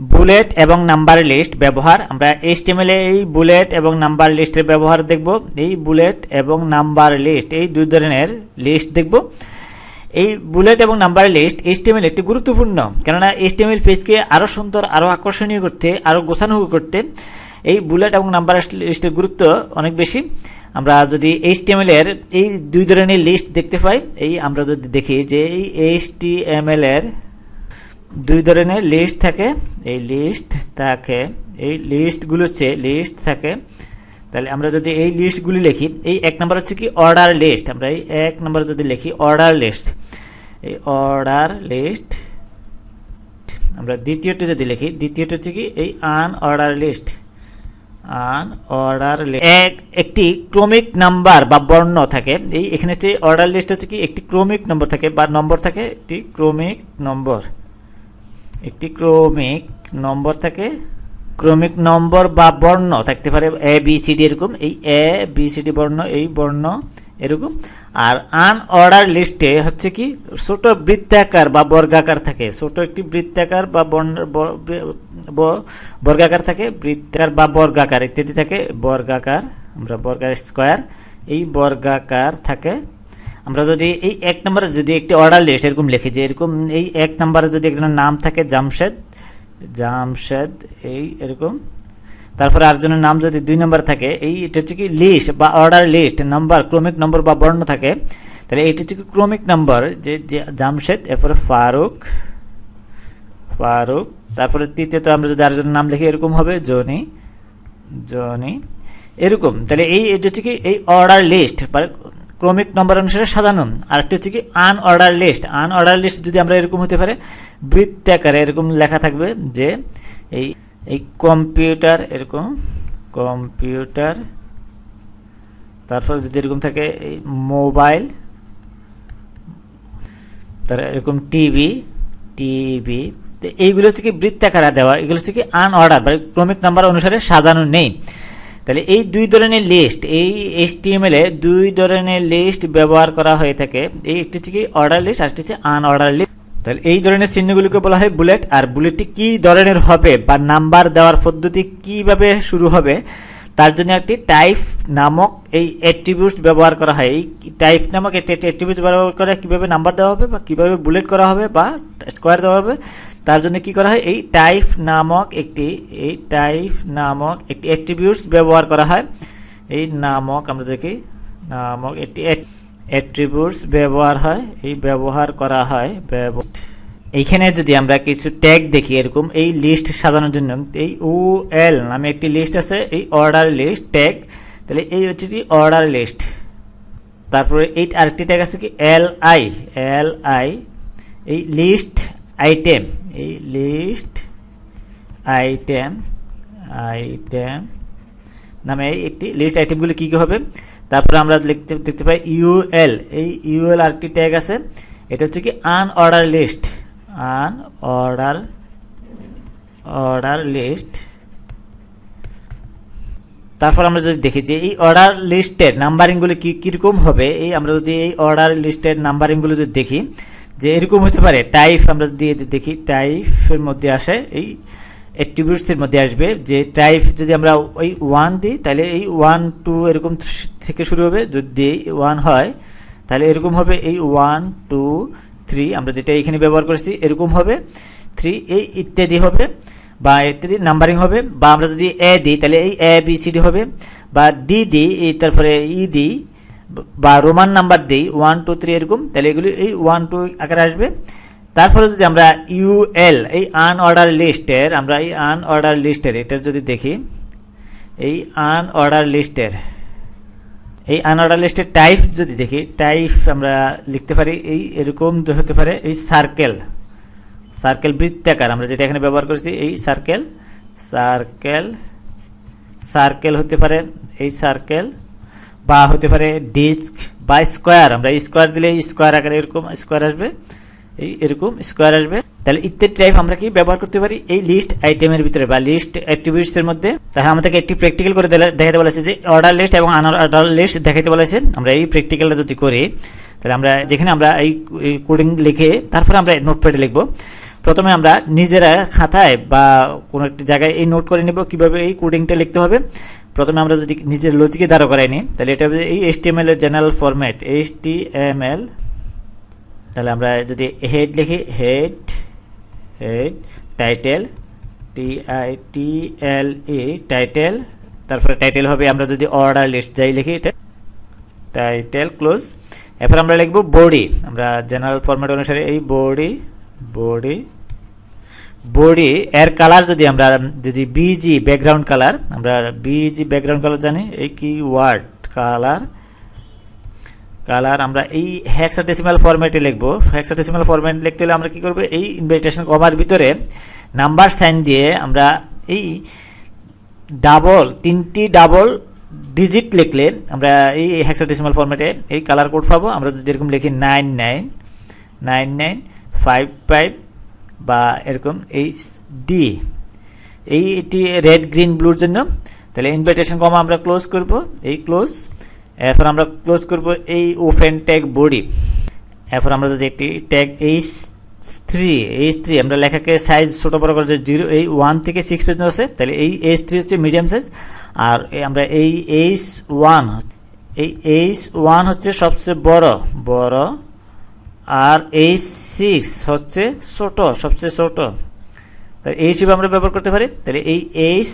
Bullet এবং number list ব্যবহার। আমরা এইচটিএমএল এই বুলেট এবং নাম্বার লিস্টের ব্যবহার দেখব। এই বুলেট এবং নাম্বার লিস্ট, এই দুই ধরনের লিস্ট দেখব। এই বুলেট এবং নাম্বার লিস্ট এইচটিএমএল একটি গুরুত্বপূর্ণ, কেননা এইচটিএমএল পেজকে আরও সুন্দর আরও আকর্ষণীয় করতে আরও গোছানো করতে এই বুলেট এবং নাম্বার লিস্টের গুরুত্ব অনেক বেশি। আমরা যদি এইচটিএমএল এর এই দুই ধরনের লিস্ট দেখতে পাই, এই আমরা যদি দেখি যে এই এইচটিএমএল এর দুই ধরনের লিস্ট থাকে। এই লিস্ট থাকে, এই লিস্টগুলো হচ্ছে লিস্ট থাকে। তাহলে আমরা যদি এই লিস্টগুলি লিখি, এই এক নম্বর হচ্ছে কি অর্ডার লিস্ট আমরা এই এক নম্বর যদি লিখি অর্ডার লিস্ট এই অর্ডার লিস্ট আমরা দ্বিতীয়টি যদি লিখি, দ্বিতীয়টি হচ্ছে কি এই আন অর্ডার লিস্ট আন অর্ডার এক, একটি ক্রমিক নাম্বার বা বর্ণ থাকে। এই এখানে হচ্ছে অর্ডার লিস্ট হচ্ছে কি, একটি ক্রমিক নম্বর থাকে বা নম্বর থাকে, একটি ক্রমিক নম্বর। একটি ক্রমিক নম্বর থাকে। ক্রমিক নম্বর বা বর্ণ থাকতে পারে এ বি সি ডি এরকম। এই এ বি সি ডি বর্ণ, এই বর্ণ এরকম। আর আন অর্ডার লিস্টে হচ্ছে কি, ছোট বৃত্তাকার বা বর্গাকার থাকে। ছোট একটি বৃত্তাকার বা বর্ণ- বর্গাকার থাকে, বৃত্তাকার বা বর্গাকার ইত্যাদি থাকে। বর্গাকার, আমরা বর্গার স্কোয়ার, এই বর্গাকার থাকে। আমরা যদি এই এক নম্বরে যদি একটি অর্ডার লিস্ট এরকম লিখি যে এরকম এই এক নম্বরে যদি একজনের নাম থাকে জামশেদ জামশেদ, এই এরকম। তারপরে আরেকজনের নাম যদি দুই নম্বর থাকে, এই এটা হচ্ছে কি লিস্ট বা অর্ডার লিস্ট, নাম্বার, ক্রমিক নম্বর বা বর্ণ থাকে। তাহলে এইটা হচ্ছে কি ক্রমিক নম্বর যে জামশেদ, এরপরে ফারুক ফারুক, তারপরে তৃতীয়ত আমরা যদি আরেকজনের নাম লিখি এরকম হবে জনি জনি, এরকম। তাহলে এই এটা হচ্ছে কি এই অর্ডার লিস্ট ক্রমিক নম্বর অনুসারে সাজানো। আর একটা হচ্ছে কি আন অর্ডার লিস্ট। আন অর্ডার লিস্ট যদি আমরা এরকম হতে পারে, বৃত্তাকারে এরকম লেখা থাকবে যে এই এই কম্পিউটার এরকম, কম্পিউটার, তারপর যদি এরকম থাকে এই মোবাইল তার এরকম টিভি টিভি, তো এইগুলো হচ্ছে কি বৃত্তাকারে দেওয়া, এগুলো হচ্ছে কি আন অর্ডার মানে ক্রমিক নাম্বার অনুসারে সাজানো নেই। তাহলে এই দুই ধরনের লিস্ট এই এইচটিএমএল এ দুই ধরনের লিস্ট ব্যবহার করা হয়ে থাকে। এই একটি হচ্ছে কি অর্ডার লিস্ট আর হচ্ছে আন অর্ডার লিস্ট তাহলে এই ধরনের চিহ্নগুলিকে বলা হয় বুলেট আর বুলেটটি কি ধরনের হবে বা নাম্বার দেওয়ার পদ্ধতি কীভাবে শুরু হবে, তার জন্য একটি টাইপ নামক এই অ্যাট্রিবিউটস ব্যবহার করা হয়। এই টাইপ নামক একটি অ্যাট্রিবিউটস ব্যবহার করে কীভাবে নাম্বার দেওয়া হবে বা কীভাবে বুলেট করা হবে বা স্কোয়ার দেওয়া হবে তার জন্য কি করা হয়? এই টাইপ নামক একটি, এই টাইপ নামক একটি অ্যাট্রিবিউটস ব্যবহার করা হয়। এই নামক আমরা দেখি, নামক একটি অ্যাট্রিবিউটস ব্যবহার হয়। এই ব্যবহার করা হয় এইখানে যদি আমরা কিছু ট্যাগ দেখি, এরকম এই লিস্ট সাজানোর জন্য, এই ও এল নামে একটি লিস্ট আছে, এই অর্ডার লিস্ট ট্যাগ তাহলে এই হচ্ছে কি অর্ডার লিস্ট তারপরে এই আরেকটি ট্যাগ আছে কি? এল আই এল আই এই লিস্ট আইটেম এই লিস্ট আইটেম আইটেম নামে একটি লিস্ট আইটেমগুলি কী কী হবে? তারপরে আমরা লিখতে, দেখতে পাই ইউএল এই ইউএল আরেকটি ট্যাগ আছে। এটা হচ্ছে কি unordered list unordered order list তারপর আমরা যদি দেখি যে এই অর্ডার লিস্টের নাম্বারিংগুলো কী, কীরকম হবে? এই আমরা যদি এই অর্ডার লিস্টের নাম্বারিংগুলো যদি দেখি যে এরকম হতে পারে টাইপ আমরা এতে দেখি টাইপের মধ্যে আসে, এই অ্যাট্রিবিউটসের মধ্যে আসবে যে টাইপ যদি আমরা ওই ওয়ান দিই, তাহলে এই ওয়ান টু এরকম থেকে শুরু হবে। যদি ওয়ান হয়, তাহলে এরকম হবে এই ওয়ান টু থ্রি আমরা যেটা এখানে ব্যবহার করেছি, এরকম হবে। থ্রি এই ইত্যাদি হবে, বা ইত্যাদি নাম্বারিং হবে, বা আমরা যদি এ দিই, তাহলে এই এ বি সি ডি হবে। বা ডি দিই তারপরে ই দিই বা রোমান নাম্বার দিই, ওয়ান, টু, থ্রি এরকম, তাহলে এগুলি এই ওয়ান, টু আকারে আসবে। তারপরে যদি আমরা ইউএল এই আন অর্ডার লিস্টের, আমরা এই আন অর্ডার লিস্টের, এটা যদি দেখি, এই আন অর্ডার লিস্টের, এই আন অর্ডার লিস্টের টাইপ যদি দেখি, টাইপ আমরা লিখতে পারি, এই এরকম হতে পারে, এই সার্কেল সার্কেল বৃত্তাকার, আমরা যেটা এখানে ব্যবহার করেছি, এই সার্কেল সার্কেল সার্কেল হতে পারে, এই সার্কেল বা হতে পারে ডিস্ক বা স্কোয়ার, আমরা স্কোয়ার দিলে স্কোয়ার আকারে এরকম স্কোয়ার আসবে, এই এরকম স্কোয়ার আসবে। তাহলে ইত্যাদি টাইপ আমরা কি ব্যবহার করতে পারি? এই লিস্ট আইটেমের ভিতরে বা লিস্ট অ্যাট্রিবিউটস এর মধ্যে। তাহলে আমাদেরকে একটি প্র্যাকটিক্যাল করে দেখাতে বলেছে যে অর্ডার লিস্ট এবং আনঅর্ডার লিস্ট দেখাতে বলেছে। আমরা এই প্র্যাকটিক্যালটা যদি করি, তাহলে আমরা যেখানে আমরা এই কোডিং লিখে তারপরে আমরা নোটপ্যাডে লিখব। প্রথমে আমরা নিজেরা খাতায় বা কোনো একটি জায়গায় এই নোট করে নেব, কীভাবে এই কোডিংটা লিখতে হবে। প্রথমে আমরা যদি নিজের লজিকে দাঁড়া করাই নিই, তাহলে এটা হবে এই এইচটিএমএল এর জেনারেল ফরম্যাট এইচটিএমএল তাহলে আমরা যদি হেড লিখি head head title T I T L E title তারপরে টাইটেল হবে আমরা যদি অর্ডার লিস্ট যাই লিখি এটা টাইটেল ক্লোজ এরপর আমরা লিখব বডি আমরা জেনারেল ফরম্যাট অনুসারে এই বডি বডি বডি এর কালার যদি আমরা, যদি বিজি ব্যাকগ্রাউন্ড কালার আমরা বিজি ব্যাকগ্রাউন্ড কালার জানি, এই কি ওয়ার্ড কালার কালার আমরা এই হ্যাক্সাডেসিমাল ফরম্যাটে লিখব। হ্যাক্সাডেসিমাল ফরম্যাট লিখতে হলে আমরা কি করব? এই ইনভাইটেশন কমার ভিতরে নাম্বার সাইন দিয়ে আমরা এই ডাবল তিনটি ডাবল ডিজিট লিখলে আমরা এই হ্যাক্সাডেসিমাল ফরম্যাটে এই কালার কোড পাবো। আমরা যদি এরকম লিখি nine nine nine nine five five বা এরকম এই ডি এই এটি রেড গ্রিন ব্লুর জন্য। তাহলে ইনভাইটেশন কমা আমরা ক্লোজ করব। এই ক্লোজ এরপর আমরা ক্লোজ করব এই ওপেন ট্যাগ বডি এরপর আমরা যদি একটি tag H three H three আমরা লেখাকে সাইজ ছোটো বড় করে জিরো এই ওয়ান থেকে সিক্স পর্যন্ত আছে, তাহলে এই এইচ থ্রি হচ্ছে মিডিয়াম সাইজ আর আমরা এই এইচ ওয়ান এই এইচ ওয়ান হচ্ছে সবচেয়ে বড় বড় আর এইচ সিক্স হচ্ছে ছোট, সবচেয়ে ছোট। তাহলে এই হিসেবে আমরা ব্যবহার করতে পারি। তাহলে এই এইচ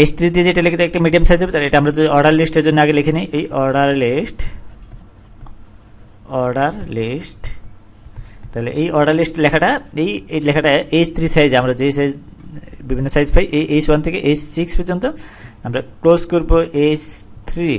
এইচ থ্রি দিয়ে যেটা লিখে একটা মিডিয়াম সাইজ হবে, তাহলে এটা আমরা যদি অর্ডার লিস্টের জন্য আগে লিখে নিই। এই অর্ডার লিস্ট অর্ডার লিস্ট তাহলে এই অর্ডার লিস্ট লেখাটা, এই এই লেখাটা এইচ থ্রি সাইজ আমরা যে সাইজ বিভিন্ন সাইজ পাই, এই এইচ ওয়ান থেকে এইচ সিক্স পর্যন্ত আমরা ক্লোজ করব এইচ থ্রি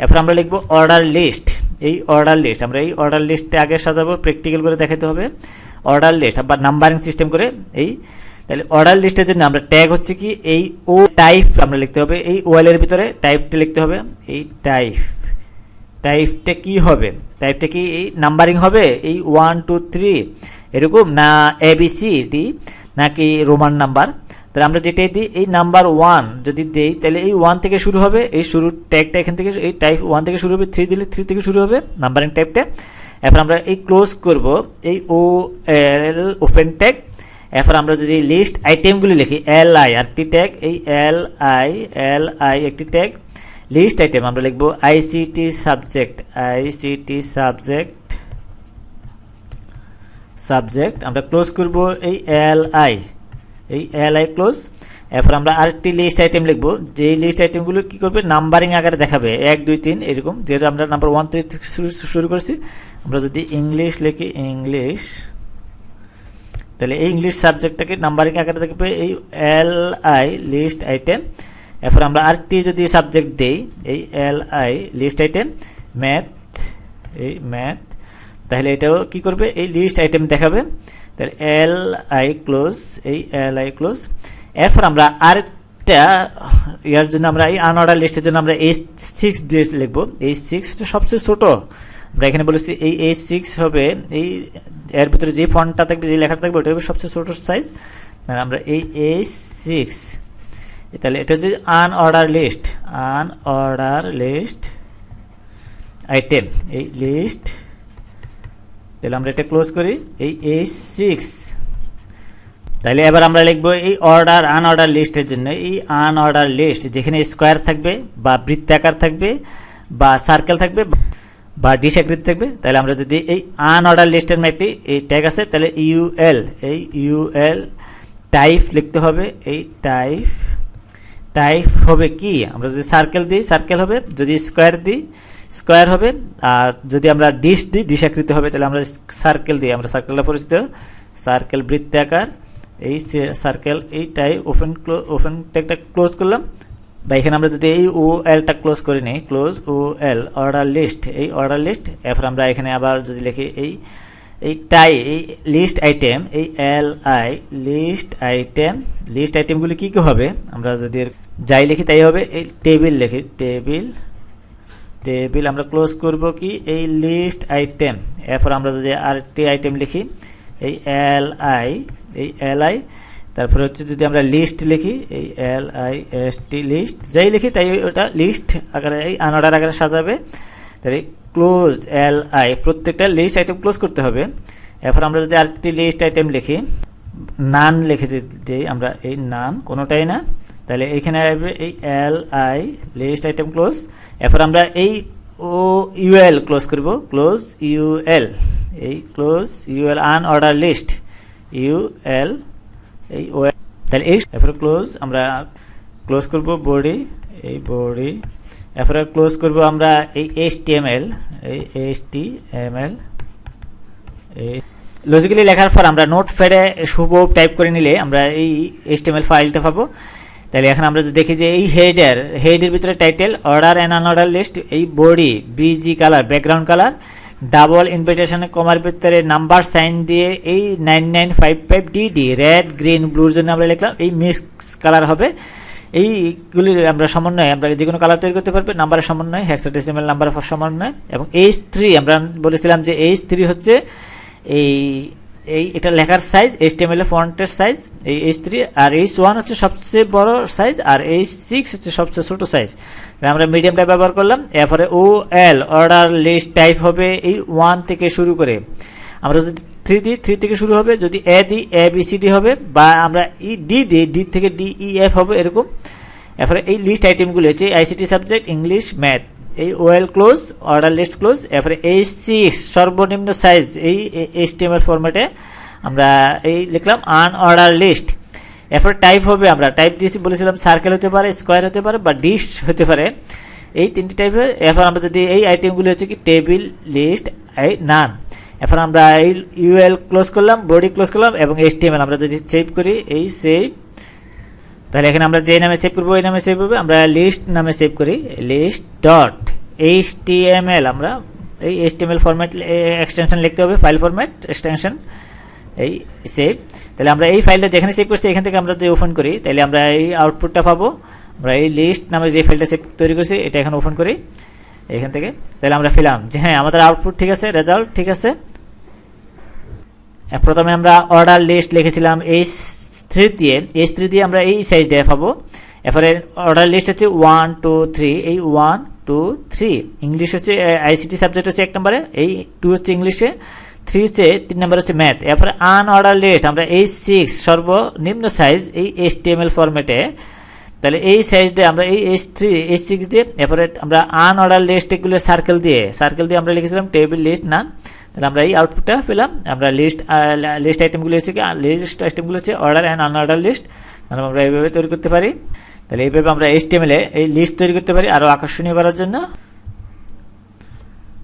এরপর আমরা লিখব অর্ডার লিস্ট এই অর্ডার লিস্ট আমরা এই অর্ডার লিস্টটা আগে সাজাবো প্র্যাকটিক্যাল করে দেখাতে হবে। অর্ডার লিস্ট বা নাম্বারিং সিস্টেম করে এই, তাহলে অর্ডার লিস্টের জন্য আমরা ট্যাগ হচ্ছে কি, এই ও টাইপ আমরা লিখতে হবে, এই ওয়েলের ভিতরে টাইপটা লিখতে হবে, এই টাইপ টাইপটা কি হবে? টাইপটা কি, এই নাম্বারিং হবে, এই ওয়ান টু থ্রি এরকম না এবিসি ডি নাকি রোমান নাম্বার তাহলে আমরা যেটাই দিই, এই নাম্বার ওয়ান যদি দেই, তাহলে এই ওয়ান থেকে শুরু হবে, এই শুরু ট্যাগটা এখান থেকে, এই টাইপ ওয়ান থেকে শুরু হবে থ্রি দিলে থ্রি থেকে শুরু হবে নাম্বারিং টাইপটা এরপর আমরা এই ক্লোজ করব, এই ও এল ওপেন ট্যাগ এরপর আমরা যদি লিস্ট আইটেমগুলি লিখি এল আই আরেকটি ট্যাগ এই এল আই এল আই একটি ট্যাগ লিস্ট আইটেম আমরা লিখব ICT subject ICT subject subject আমরা ক্লোজ করব এই এল আই এই এল আই ক্লোজ এরপর আমরা আরেকটি লিস্ট আইটেম লিখব। যে লিস্ট আইটেমগুলো কি করবে? নাম্বারিং আকারে দেখাবে। এক, দুই, তিন, এরকম। যেহেতু আমরা নাম্বার ওয়ান থেকে শুরু করছি, আমরা যদি ইংলিশ লিখি ইংলিশ তাহলে এই ইংলিশ সাবজেক্টটাকে নাম্বারিং আকারে দেখবে এই এল আই লিস্ট আইটেম এরপর আমরা আরেকটি যদি সাবজেক্ট দেই, এই L I list item math এই ম্যাথ তাহলে এটাও কি করবে? এই লিস্ট আইটেম দেখাবে। তাহলে এল আই ক্লোজ এই এল আই ক্লোজ এরপর আমরা আরেকটা ইয়ার জন্য আমরা এই আনঅর্ডার লিস্টের জন্য আমরা এইচ সিক্স দিয়ে লিখব। এইচ সিক্স হচ্ছে সবচেয়ে ছোটো। আমরা এখানে বলেছি এই এইচ সিক্স হবে, এই এর ভিতরে যে ফন্টটা থাকবে, যে লেখাটা থাকবে, ওটা হবে সবচেয়ে ছোটো সাইজ আমরা এই এইচ সিক্স তাহলে এটা হচ্ছে unordered list unordered list item এই লিস্ট তাহলে আমরা এটা ক্লোজ করি। এই এইচ সিক্স তাহলে এবার আমরা লিখব এই অর্ডার আনঅর্ডার লিস্টের জন্য। এই আনঅর্ডার লিস্ট যেখানে স্কোয়ার থাকবে বা বৃত্তাকার থাকবে বা সার্কেল থাকবে বা ডিস আকৃতি থাকবে, তাহলে আমরা যদি এই আনঅর্ডার লিস্টের একটি, এই ট্যাগ আছে, তাহলে ইউএল এই ইউএল টাইপ লিখতে হবে। এই টাইপ টাইপ হবে কি? আমরা যদি সার্কেল দিই সার্কেল হবে। যদি স্কোয়ার দিই স্কোয়ার হবে, আর যদি আমরা ডিশ দিই, ডিশ আকৃতি হবে, তাহলে আমরা সার্কেল দিই, আমরা সার্কেলটা পরিচিত সার্কেল বৃত্তাকার এই সার্কেল এই টাইপ ওপেন ওপেন ট্যাগটা ক্লোজ করলাম, বা এখানে আমরা যদি এই ও এলটা ক্লোজ করে নিই close O L order list এই অর্ডার লিস্ট এরপর আমরা এখানে আবার যদি লিখি এই এই টাই এই লিস্ট আইটেম এই L I list item list আইটেমগুলি কী কী হবে, আমরা যদি যাই লিখি তাই হবে, এই টেবিল লিখি টেবিল টেবিল আমরা ক্লোজ করব কি? এই লিস্ট আইটেম এরপর আমরা যদি আরেকটি আইটেম লিখি, এই এল আই এই এল আই তারপরে হচ্ছে যদি আমরা লিস্ট লিখি, এই L I S T list যাই লিখি তাই ওটা লিস্ট আকারে, এই আনঅর্ডার আকারে সাজাবে। তাহলে ক্লোজ এল আই প্রত্যেকটা লিস্ট আইটেম ক্লোজ করতে হবে। এরপর আমরা যদি আরেকটি লিস্ট আইটেম লিখি নান লিখে দিই, আমরা এই নান কোনোটাই না। তাহলে এইখানে আসবে এই L I list item close এরপর আমরা এই ও ইউএল ক্লোজ করব। ক্লোজ ইউএল এই close UL unordered list UL এই ও তাহলে এই এরপরে ক্লোজ আমরা ক্লোজ করব বডি এই বডি এরপরে ক্লোজ করব আমরা এই এইচ টি এম এল এই এইচ টি এম এল এই লজিক্যালি লেখার পর আমরা নোট ফেডে শুভ টাইপ করে নিলে আমরা এই এইচ টি এম এল ফাইলটা পাবো। তাহলে এখন আমরা যদি দেখি যে এই হেডের হেডের ভিতরে title order and unordered list এই body BG colour background colour double ইনভিটেশনে কমার ভিতরে নাম্বার সাইন দিয়ে এই nine nine five five DD red green ব্লুর জন্য আমরা লিখলাম, এই মিক্স কালার হবে। এইগুলির আমরা সমন্বয়ে, আমরা যে কোনো কালার তৈরি করতে পারবে নাম্বারের সমন্বয় হেক্সাডেসিমাল নাম্বারের সমন্বয়। এবং এইচ থ্রি আমরা বলেছিলাম যে এইচ থ্রি হচ্ছে এই এই এটা লেখার size H T M L ফন্টের সাইজ এই এইচ থ্রি আর এইচ ওয়ান হচ্ছে সবচেয়ে বড় সাইজ আর এইচ সিক্স হচ্ছে সবচেয়ে ছোটো সাইজ আমরা মিডিয়ামটা ব্যবহার করলাম, এরপরে O L order list type হবে এই ওয়ান থেকে শুরু করে। আমরা যদি থ্রি দিই থ্রি থেকে শুরু হবে, যদি এ দিই এ বি সি ডি হবে, বা আমরা ই ডি দিই ডি থেকে ডি ই এফ হবে এরকম। এরপরে এই লিস্ট আইটেমগুলি হচ্ছে আইসিটি সাবজেক্ট ইংলিশ ম্যাথ এই well close order list close এরপরে এই সিক্স সর্বনিম্ন সাইজ এই এইচ টি এম এল ফরম্যাটে আমরা এই লিখলাম আন অর্ডার লিস্ট এরপর টাইপ হবে আমরা টাইপ দিয়েছি, বলেছিলাম সার্কেল হতে পারে স্কোয়ার হতে পারে বা ডিশ হতে পারে। এই তিনটি টাইপের এরপর আমরা যদি এই আইটেমগুলি হচ্ছে কি টেবিল লিস্ট এই নান এখন আমরা এই ইউএল ক্লোজ করলাম বডি ক্লোজ করলাম এবং এইচ টি এম এল আমরা যদি সেভ করি, এই সেভ তাহলে এখানে আমরা যে নামে সেভ করব, ওই নামে সেভ হবে আমরা লিস্ট নামে সেভ করি। List dot H T M L আমরা, এই H T M L format extension লিখতে হবে ফাইল ফরম্যাট এক্সটেনশন এই সেভ তাহলে আমরা এই ফাইলটা যেখানে সেভ করছি, এখান থেকে আমরা যদি ওপেন করি, তাহলে আমরা এই আউটপুটটা পাবো। আমরা এই লিস্ট নামে যে ফাইলটা সেভ তৈরি করছি, এটা এখন ওপেন করি, এখান থেকে। তাহলে আমরা পেলাম যে হ্যাঁ আমাদের আউটপুট ঠিক আছে রেজাল্ট ঠিক আছে। প্রথমে আমরা অর্ডার লিস্ট লিখেছিলাম এইচ থ্রি দিয়ে এইচ থ্রি দিয়ে আমরা এই সাইজ দিয়ে পাবো। এরপরে অর্ডার লিস্ট হচ্ছে ওয়ান টু থ্রি এই ওয়ান টু থ্রি ইংলিশ হচ্ছে আইসিটি সাবজেক্ট হচ্ছে এক নম্বরে, এই টু হচ্ছে ইংলিশে থ্রি হচ্ছে, তিন নম্বর হচ্ছে ম্যাথ এরপরে আনঅর্ডার লিস্ট আমরা এই সিক্স সর্বনিম্ন সাইজ এই এইচ টি এম এল ফরম্যাটে তাহলে এই সাইজটা আমরা এই এইচ থ্রি এইচ সিক্স দিয়ে, এরপরে আমরা আন অর্ডার লিস্ট এগুলো সার্কেল দিয়ে সার্কেল দিয়ে আমরা লিখেছিলাম টেবিল লিস্ট নান তাহলে আমরা এই আউটপুটটা পেলাম। আমরা লিস্ট লিস্ট আইটেমগুলো হচ্ছে লিস্ট আইটেমগুলো হচ্ছে order and An order list তাহলে আমরা এইভাবে তৈরি করতে পারি। তাহলে এইভাবে আমরা এইচটিএমএলে এই লিস্ট তৈরি করতে পারি আরও আকর্ষণীয় করার জন্য।